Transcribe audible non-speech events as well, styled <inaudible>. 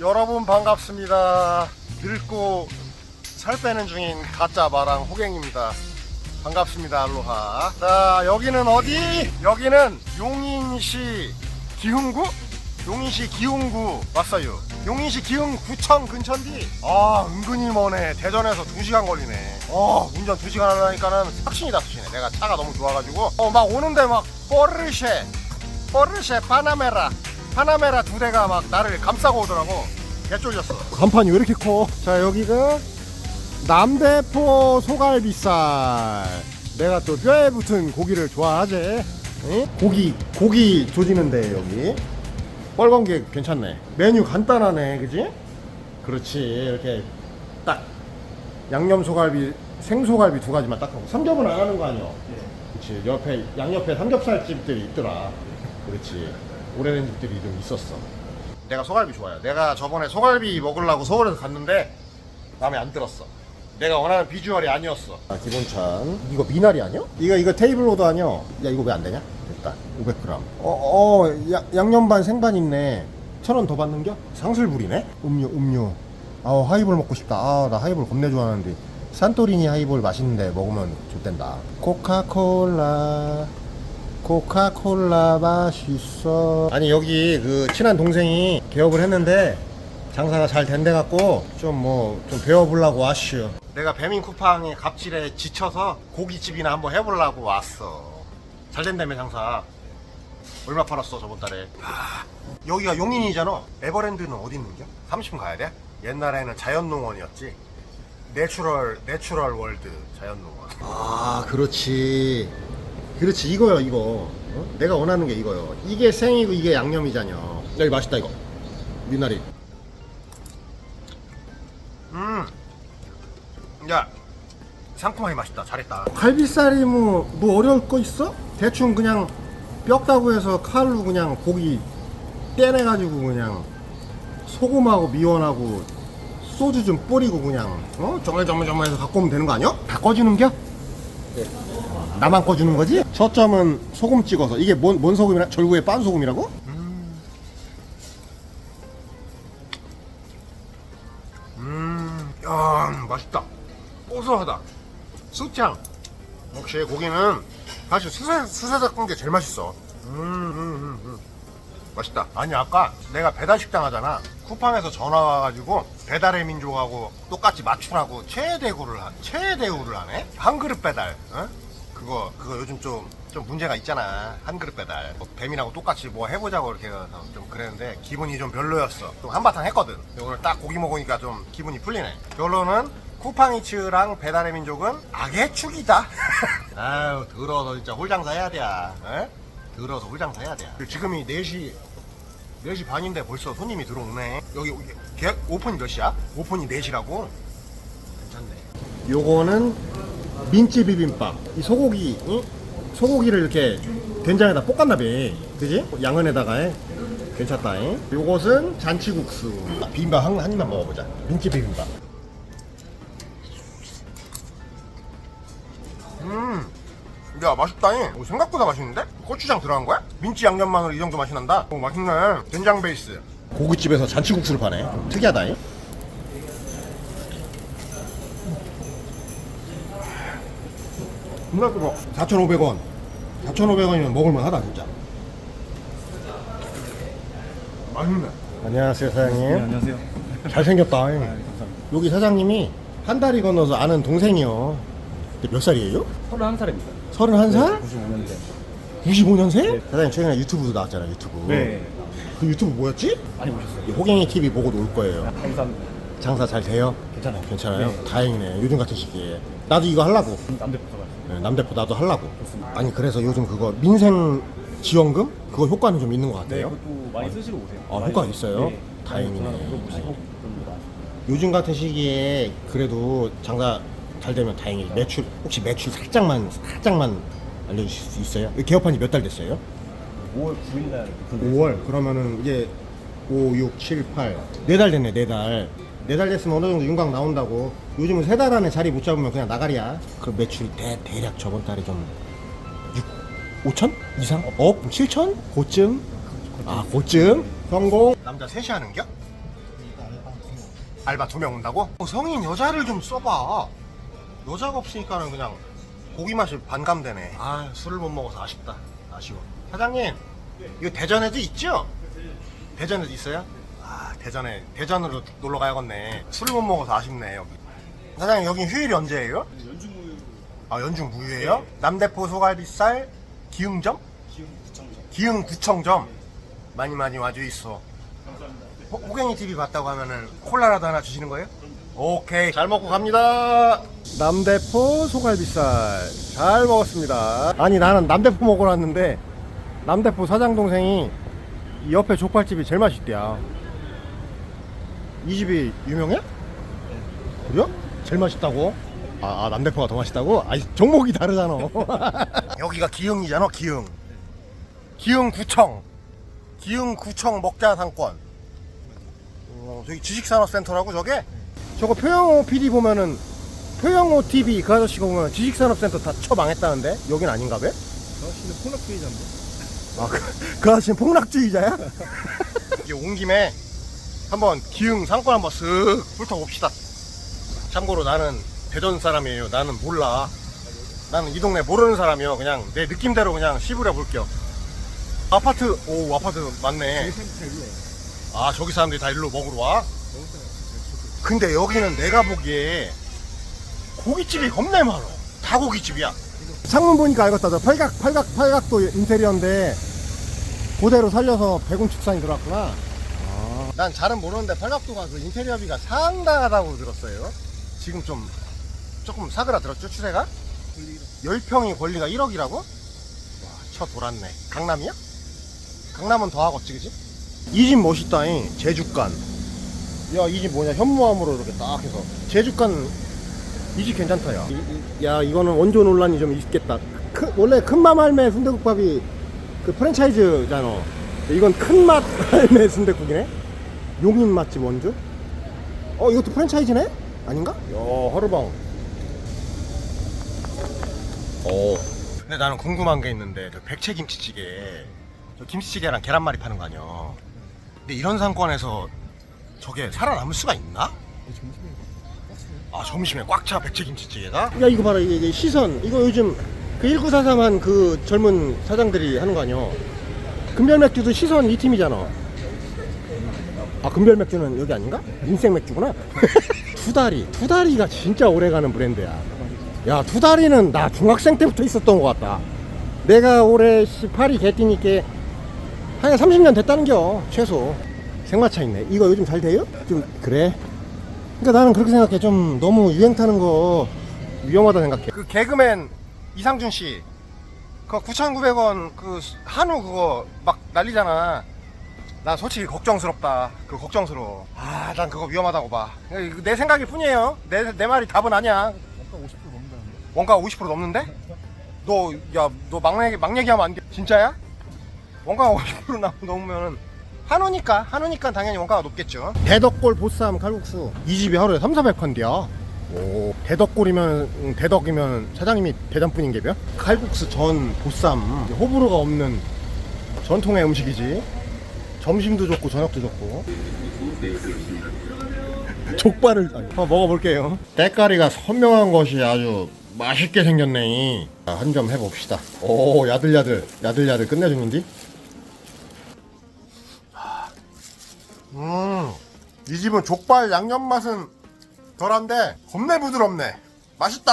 여러분 반갑습니다. 늙고 살 빼는 중인 가짜 마랑 호갱입니다. 반갑습니다. 알로하. 자, 여기는 어디? 여기는 용인시 기흥구? 용인시 기흥구 왔어요. 용인시 기흥구청 근처인데 아 은근히 머네. 대전에서 2시간 걸리네. 어 운전 2시간 하려니까는 확신이 다 쓰시네. 내가 차가 너무 좋아가지고 어 막 오는데 막 포르쉐 포르쉐 파나메라 파나메라 두 대가 막 나를 감싸고 오더라고. 개쫄렸어. 간판이 왜 이렇게 커? 자 여기가 남대포 소갈비살. 내가 또 뼈에 붙은 고기를 좋아하지. 응? 고기 고기 조지는데 여기. 뻘건 게 괜찮네. 메뉴 간단하네 그지? 그렇지. 이렇게 딱 양념 소갈비 생소갈비 두 가지만 딱 하고 삼겹은 안 하는 거 아니야? 그렇지 옆에 양옆에 삼겹살 집들이 있더라. 그렇지 오래된 집들이 좀 있었어. 내가 소갈비 좋아해 내가 저번에 소갈비 먹으려고 서울에서 갔는데 마음에 안 들었어. 내가 원하는 비주얼이 아니었어. 아, 기본찬. 이거 미나리 아니야? 이거 이거 테이블 오더 아니야? 야 이거 왜 안 되냐? 됐다. 500g 어, 어 야, 양념 반 생반 있네. 천 원 더 받는겨? 상술불이네? 음료 음료. 아우 하이볼 먹고 싶다. 아 나 하이볼 겁내 좋아하는데. 산토리니 하이볼 맛있는데 먹으면 좋댄다. 코카콜라 코카콜라 맛있어. 아니 여기 그 친한 동생이 개업을 했는데 장사가 잘 된대 갖고 좀 뭐 좀 배워보려고 왔슈. 내가 배민 쿠팡의 갑질에 지쳐서 고깃집이나 한번 해보려고 왔어. 잘 된다며 장사. 얼마 팔았어 저번 달에? 아, 여기가 용인이잖아. 에버랜드는 어디 있는겨? 30분 가야 돼? 옛날에는 자연농원이었지. 내추럴 내추럴 월드 자연농원. 아 그렇지 그렇지 이거요 이거 어? 내가 원하는 게 이거요 이게 생이고 이게 양념이잖여 여기 맛있다 이거 미나리 음야 상큼하게 맛있다 잘했다 갈비살이 뭐, 뭐 어려울 거 있어? 대충 그냥 뼈다고 해서 칼로 그냥 고기 떼내가지고 그냥 소금하고 미원하고 소주 좀 뿌리고 그냥 어? 저물저물저물해서 갖고 오면 되는 거 아니야? 다 꺼주는겨? 나만 꺼주는 거지? 초점은 소금 찍어서 이게 뭔, 뭔 소금이라? 절구의 빤 소금이라고? 음, 야, 맛있다. 고소하다. 쑥향. 역시 고기는 사실 수세, 수세 닦은 게 제일 맛있어. 음, 음, 음, 음. 맛있다. 아니, 아까 내가 배달식당 하잖아. 쿠팡에서 전화 와가지고 배달의 민족하고 똑같이 맞추라고 최대구를 하, 최대우를 하네? 한 그릇 배달, 어? 그거, 그거 요즘 좀, 좀 문제가 있잖아. 한 그릇 배달. 뭐 뱀이라고 똑같이 뭐 해보자고 이렇게 해서 좀 그랬는데 기분이 좀 별로였어. 좀 한바탕 했거든. 오늘 딱 고기 먹으니까 좀 기분이 풀리네. 결론은 쿠팡이츠랑 배달의 민족은 악의 축이다. <laughs> 아유, 더러워서 진짜 홀장사 해야 돼. 에? 더러워서 홀장사 해야 돼. 지금이 4시, 4시 반인데 벌써 손님이 들어오네. 여기, 개- 오픈이 몇 시야? 오픈이 4시라고? 괜찮네. 요거는 민찌 비빔밥. 이 소고기, 응? 소고기를 이렇게 된장에다 볶았나 봐. 그지? 양은에다가 해. 괜찮다. 잉? 요것은 잔치국수. 비빔밥 한, 한 입만 먹어보자. 민찌 비빔밥. 야 맛있다잉. 오, 생각보다 맛있는데? 고추장 들어간 거야? 민치 양념 마늘 이 정도 맛이 난다. 오 맛있네. 된장 베이스. 고깃집에서 잔치국수를 파네. 좀 특이하다잉. 정말 뜨거. 4,500원. 4,500원이면 먹을만 하다 진짜. 맛있네. 안녕하세요 사장님. 네, 안녕하세요. 잘생겼다. 감사합니다. 여기 사장님이 한 다리 건너서 아는 동생이요. 근데 몇 살이에요? 31살입니다. 31살? 95년대. 95년생? 네. 사장님 최근에 유튜브도 나왔잖아 유튜브. 네. 그 유튜브 뭐였지? 많이 보셨어요? 이 호갱이 TV 보고도 올 거예요. 감사합니다. 장사 잘 돼요? 괜찮아요. 괜찮아요? 네. 다행이네. 요즘 같은 시기에. 나도 이거 하려고. 가요. 네, 남대표 나도 하려고. 좋습니다. 아니 그래서 요즘 그거 민생 지원금? 그거 효과는 좀 있는 것 네, 같아요. 그것도 많이 쓰시러 오세요. 아, 많이 효과 쓰- 있어요? 네. 다행이네. 전화 물어보시고. 요즘 같은 시기에 그래도 장사 잘 되면 다행이에요. 매출 혹시 매출 살짝만 살짝만 알려주실 수 있어요? 개업한 지 몇 달 됐어요? 5월 9일날 5월 그러면은 이제 5, 6, 7, 8 네 달 됐네 네 달. 네 달 됐으면 어느 정도 윤곽 나온다고. 요즘은 세 달 안에 자리 못 잡으면 그냥 나가리야. 그 매출이 대, 대략 저번 달에 좀 6, 5천 이상? 업? 7천? 고쯤? 아 고쯤? 성공. 남자 셋이 하는 겨? 알바 두 명 온다고? 어, 성인 여자를 좀 써봐. 여자가 없으니까는 그냥 고기 맛이 반감되네. 아 술을 못 먹어서 아쉽다. 아쉬워. 사장님 이거 대전에도 있죠? 대전에도 있어요? 아 대전에 대전으로 놀러 가야겠네. 술을 못 먹어서 아쉽네 여기. 사장님 여기 휴일이 언제예요? 연중 무휴 아 연중 무휴예요? 남대포 소갈비살 기흥점? 기흥 구청장. 기흥 구청점 많이 많이 와줘 있어. 감사합니다. 호- 호갱이 TV 봤다고 하면은 콜라라도 하나 주시는 거예요? 오케이 잘 먹고 갑니다 남대포 소갈비살 잘 먹었습니다 아니 나는 남대포 먹으러 왔는데 남대포 사장 동생이 이 옆에 족발집이 제일 맛있대야 이 집이 유명해? 그래요? 제일 맛있다고? 아, 아, 남대포가 더 맛있다고? 아 종목이 다르잖아 <laughs> 여기가 기흥이잖아 기흥 기흥구청 기흥구청 먹자 상권 어, 저기 지식산업센터라고 저게? 저거 표영호 PD 보면은 표영호 TV 그 아저씨가 보면 지식산업센터 다 처망했다는데 여긴 아닌가 봐? 저 씨는 폭락주의자인데. 아, 그, 그 아저씨는 폭락주의자야? <laughs> 이제 온 김에 한번 기흥 상권 한번 쓱 훑어봅시다. 참고로 나는 대전 사람이에요. 나는 몰라. 나는 이 동네 모르는 사람이요. 그냥 내 느낌대로 그냥 씹으려 볼게요. 아파트, 오, 아파트. 생각 일래. 아, 저기 사람들이 다 일로 먹으러 와? 진짜 근데 여기는 내가 보기에 고깃집이 겁나 많아. 다 고깃집이야. 창문 보니까 알겠다. 저 팔각, 팔각, 팔각도 인테리어인데 그대로 살려서 백운 축산이 들어왔구나. 난 잘은 모르는데 팔각도가 그 인테리어비가 상당하다고 들었어요. 지금 좀 조금 사그라들었죠 추세가? 좋 10평이 권리가 1억이라고? 와, 쳐 돌았네. 강남이야? 강남은 더 하겠지, 그지? 이 집 멋있다잉. 제주간. 야, 이 집 뭐냐. 현무암으로 이렇게 딱 해서. 제주간, 이 집 괜찮다, 야. 이- 이- 야, 이거는 원조 논란이 좀 있겠다. 큰- 원래 큰맘 할매 순대국밥이 그 프랜차이즈잖아. 이건 큰맛 <laughs> 할매 순대국이네? 용인 맛집 원조? 어, 이것도 프랜차이즈네? 아닌가? 야, 허르방. 오. 근데 나는 궁금한 게 있는데 저 백채 김치찌개 저 김치찌개랑 계란말이 파는 거 아니야 근데 이런 상권에서 저게 살아남을 수가 있나? 아 점심에 꽉 차 백채 김치찌개가? 야 이거 봐라 이게, 시선. 이거 요즘 그 1943한 그 젊은 사장들이 하는 거 아니야 금별맥주도 시선 이 팀이잖아. 아 금별맥주는 여기 아닌가? 인생맥주구나. <laughs> 투다리. 투다리가 진짜 오래가는 브랜드야. 야 투다리는 나 중학생 때부터 있었던 것 같다. 내가 올해 18이 개띠니까 한 30년 됐다는겨 최소 생마차 있네. 이거 요즘 잘 돼요? 좀 그래? 그러니까 나는 그렇게 생각해. 좀 너무 유행 타는 거 위험하다 생각해. 그 개그맨 이상준 씨. 그거 9,900원 그 한우 그거 막 난리잖아. 나 솔직히 걱정스럽다. 그 걱정스러워. 아 난 그거 위험하다고 봐 내 생각일 뿐이에요. 내, 내 말이 답은 아니야. 아까 50% 넘는다는데. 원가 50% 넘는데? 너, 야, 너 막 얘기, 막 얘기하면 안 돼. 진짜야? 원가가 50% 남- 넘으면은 한우니까, 한우니까 당연히 원가가 높겠죠. 대덕골 보쌈 칼국수. 이 집이 하루에 3, 400판디야. 오, 대덕골이면, 음, 대덕이면 사장님이 대전분인 게벼? 칼국수 전 보쌈. 호불호가 없는 전통의 음식이지. 점심도 좋고, 저녁도 좋고. <laughs> 족발을 한번 먹어볼게요. 때깔이가 선명한 것이 아주 맛있게 생겼네. 한 점 해봅시다. 오 야들야들 야들야들 끝내주는디? 음, 이 집은 족발 양념 맛은 덜한데 겁내 부드럽네. 맛있다.